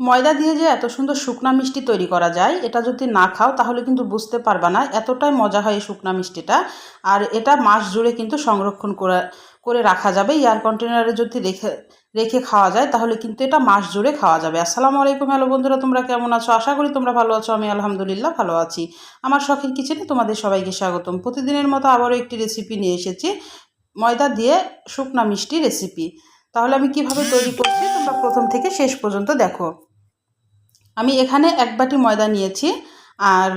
ময়দা দিয়ে যে এত সুন্দর শুকনা মিষ্টি তৈরি করা যায়, এটা যদি না খাও তাহলে কিন্তু বুঝতে পারবা না এতটাই মজা হয় এই শুকনা মিষ্টিটা। আর এটা মাস জুড়ে কিন্তু সংরক্ষণ করে করে রাখা যাবে। এয়ার কন্টেনারে যদি রেখে রেখে খাওয়া যায় তাহলে কিন্তু এটা মাস জুড়ে খাওয়া যাবে। আসসালামু আলাইকুম, হ্যালো বন্ধুরা, তোমরা কেমন আছো? আশা করি তোমরা ভালো আছো, আমি আলহামদুলিল্লাহ ভালো আছি। আমার শখের কিচেনে তোমাদের সবাইকে স্বাগতম। প্রতিদিনের মতো আবারও একটি রেসিপি নিয়ে এসেছি, ময়দা দিয়ে শুকনা মিষ্টি রেসিপি তাহলে আমি কীভাবে তৈরি করছি? তোমরা প্রথম থেকে শেষ পর্যন্ত দেখো। আমি এখানে এক বাটি ময়দা নিয়েছি, আর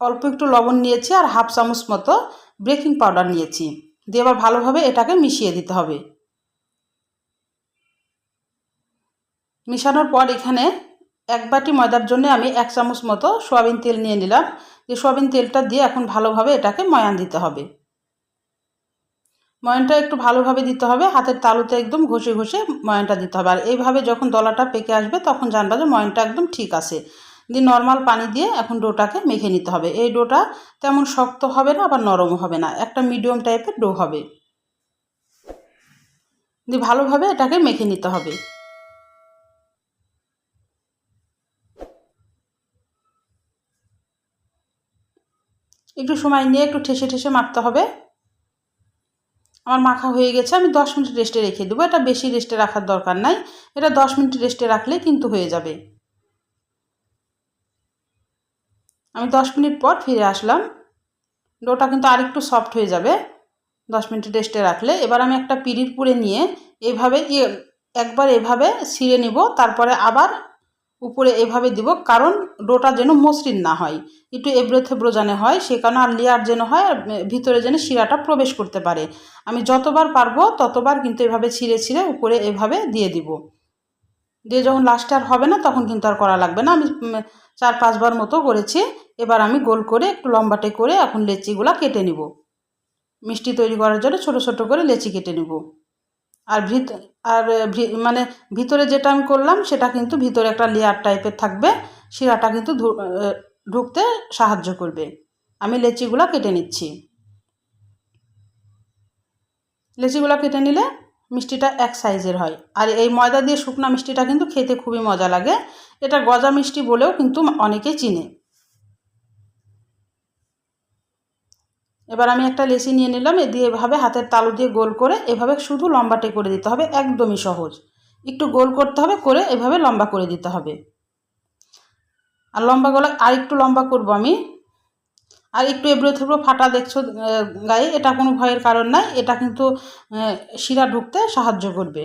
অল্প একটু লবণ নিয়েছি, আর হাফ চামচ মতো বেকিং পাউডার নিয়েছি। দিয়ে এবার ভালোভাবে এটাকে মিশিয়ে দিতে হবে। মিশানোর পর এখানে এক বাটি ময়দার জন্য আমি এক চামচ মতো সোয়াবিন তেল নিয়ে নিলাম। এই সোয়াবিন তেলটা দিয়ে এখন ভালোভাবে এটাকে ময়ান দিতে হবে। ময়ানটা একটু ভালোভাবে দিতে হবে, হাতের তালুতে একদম ঘষে ঘষে ময়নটা দিতে হবে। আর এইভাবে যখন দলাটা পেকে আসবে তখন জানবা যে ময়নটা একদম ঠিক আছে। দিয়ে নর্মাল পানি দিয়ে এখন ডোটাকে মেখে নিতে হবে। এই ডোটা তেমন শক্ত হবে না, আবার নরমও হবে না। একটা মিডিয়াম টাইপের ডো হবে। দিয়ে ভালোভাবে এটাকে মেখে নিতে হবে। একটু সময় নিয়ে একটু ঠেসে ঠেসে মারতে হবে। আমার মাখা হয়ে গেছে, আমি দশ মিনিট রেস্টে রেখে দেবো। এটা বেশি রেস্টে রাখার দরকার নাই। এটা দশ মিনিট রেস্টে রাখলে কিন্তু হয়ে যাবে। আমি দশ মিনিট পর ফিরে আসলাম। ডোটা কিন্তু আরেকটু সফট হয়ে যাবে। দশ মিনিট রেস্টে রাখলে। এবার আমি একটা পিড়ির পুড়ে নিয়ে এইভাবে একবার এভাবে ছিঁড়ে নিব, তারপরে আবার উপরে এভাবে দিব, কারণ ডোটা যেন মসৃণ না হয়। একটু এবড়ো থেবড়ো যেন হয় সে কারণে আর লেয়ার যেন হয়, আর ভিতরে যেন শিরাটা প্রবেশ করতে পারে। আমি যতবার পারব, ততবার কিন্তু এভাবে ছিঁড়ে ছিঁড়ে উপরে এভাবে দিয়ে দিব। দিয়ে যখন লাস্টে আর হবে না, তখন কিন্তু আর করা লাগবে না। আমি চার পাঁচবার মতো করেছি। এবার আমি গোল করে একটু লম্বাটে করে এখন লেচিগুলা কেটে নিব। মিষ্টি তৈরি করার জন্য ছোট ছোট করে লেচি কেটে নিব। আর ভিত, আর মানে ভিতরে যেটা আমি করলাম সেটা কিন্তু ভিতরে একটা লেয়ার টাইপের থাকবে। শিরাটা কিন্তু ঢুকতে সাহায্য করবে। আমি লেচিগুলো কেটে নিচ্ছি। লেচিগুলো কেটে নিলে মিষ্টিটা এক সাইজের হয়। আর এই ময়দা দিয়ে শুকনা মিষ্টিটা কিন্তু খেতে খুবই মজা লাগে। এটা গজা মিষ্টি বলেও কিন্তু অনেকে চিনে। এবার আমি একটা লেসি নিয়ে নিলাম, এ দিয়ে এভাবে হাতের তালু দিয়ে গোল করে এভাবে শুধু লম্বাটে করে দিতে হবে, একদমই সহজ। একটু গোল করতে হবে, করে এভাবে লম্বা করে দিতে হবে। আর লম্বা গলা আর একটু লম্বা করব আমি। আর একটু এবড়ো থেবড়ো ফাটা দেখছ গায়ে, এটা কোনো ভয়ের কারণ নাই, এটা কিন্তু শিরা ঢুকতে সাহায্য করবে।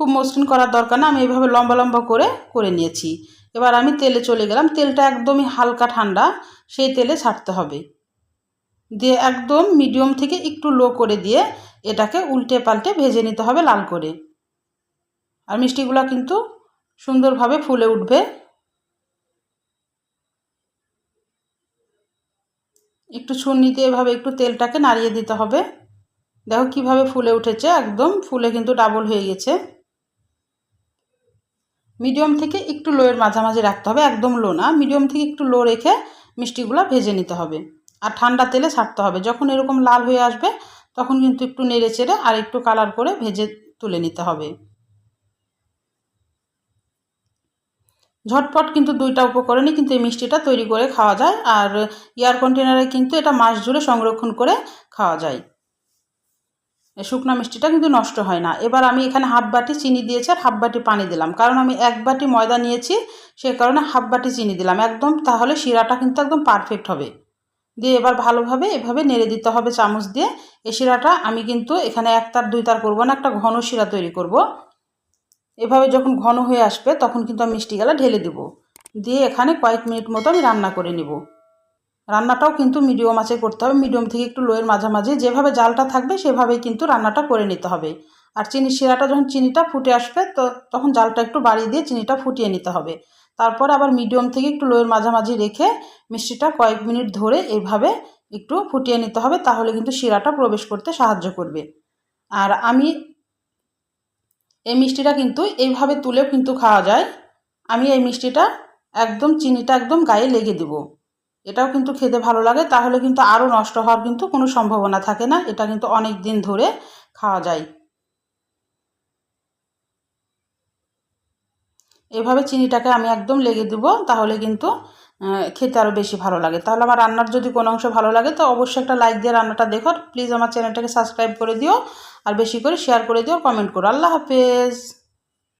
খুব মসৃণ করার দরকার না, আমি এইভাবে লম্বা লম্বা করে করে নিয়েছি। এবার আমি তেলে চলে গেলাম। তেলটা একদমই হালকা ঠান্ডা, সেই তেলে ছাড়তে হবে। দিয়ে একদম মিডিয়াম থেকে একটু লো করে দিয়ে এটাকে উল্টে পাল্টে ভেজে নিতে হবে লাল করে। আর মিষ্টিগুলো কিন্তু সুন্দরভাবে ফুলে উঠবে। একটু ছুন্নিতে এভাবে একটু তেলটাকে নাড়িয়ে দিতে হবে। দেখো কীভাবে ফুলে উঠেছে, একদম ফুলে কিন্তু ডাবল হয়ে গেছে। মিডিয়াম থেকে একটু লোয়ের মাঝামাঝি রাখতে হবে, একদম লো না। মিডিয়াম থেকে একটু লো রেখে মিষ্টিগুলো ভেজে নিতে হবে। আর ঠান্ডা তেলে ছাড়তে হবে। যখন এরকম লাল হয়ে আসবে, তখন কিন্তু একটু নেড়ে চেড়ে আর একটু কালার করে ভেজে তুলে নিতে হবে। ঝটপট কিন্তু দুইটা উপকরণই কিন্তু এই মিষ্টিটা তৈরি করে খাওয়া যায়। আর এয়ার কন্টেনারে কিন্তু এটা মাস জুড়ে সংরক্ষণ করে খাওয়া যায়। শুকনা মিষ্টিটা কিন্তু নষ্ট হয় না। এবার আমি এখানে হাফ বাটি চিনি দিয়েছি আর হাফ বাটি পানি দিলাম। কারণ আমি এক বাটি ময়দা নিয়েছি, সে কারণে হাফ বাটি চিনি দিলাম। একদম, তাহলে শিরাটা কিন্তু একদম পারফেক্ট হবে। দিয়ে এবার ভালোভাবে এভাবে নেড়ে দিতে হবে চামচ দিয়ে। এই শিরাটা আমি কিন্তু এখানে এক তার দুই তার করব না, একটা ঘন শিরা তৈরি করব। এভাবে যখন ঘন হয়ে আসবে, তখন কিন্তু আমি মিষ্টি গেলা ঢেলে দেবো। দিয়ে এখানে কয়েক মিনিট মতো আমি রান্না করে নেব। রান্নাটাও কিন্তু মিডিয়াম আঁচে করতে হবে। মিডিয়াম থেকে একটু লোয়ের মাঝামাঝি। যেভাবে জালটা থাকবে, সেভাবেই কিন্তু রান্নাটা করে নিতে হবে। আর চিনি শিরাটা যখন চিনিটা ফুটে আসবে, তো তখন জালটা একটু বাড়িয়ে দিয়ে চিনিটা ফুটিয়ে নিতে হবে। তারপর আবার মিডিয়াম থেকে একটু লোয়ের মাঝামাঝি রেখে মিষ্টিটা কয়েক মিনিট ধরে এইভাবে একটু ফুটিয়ে নিতে হবে, তাহলে কিন্তু শিরাটা প্রবেশ করতে সাহায্য করবে। আর আমি এই মিষ্টিটা কিন্তু এইভাবে তুলেও কিন্তু খাওয়া যায়। আমি এই মিষ্টিটা একদম, চিনিটা একদম গায়ে লেগে দেবো। এটাও কিন্তু খেতে ভালো লাগে, তাহলে কিন্তু আরও নষ্ট হওয়ার কিন্তু কোনো সম্ভাবনা থাকে না, এটা কিন্তু অনেক দিন ধরে খাওয়া যায়। এভাবে চিনিটাকে আমি একদম লেগে দেবো, তাহলে কিন্তু খেতে আরও বেশি ভালো লাগে। তাহলে আমার রান্নার যদি কোনো অংশ ভালো লাগে, তো অবশ্যই একটা লাইক দিয়ে রান্নাটা দেখো প্লিজ আমার চ্যানেলটাকে সাবস্ক্রাইব করে দিও, আর বেশি করে শেয়ার করে দিও, কমেন্ট করো। আল্লাহ হাফেজ।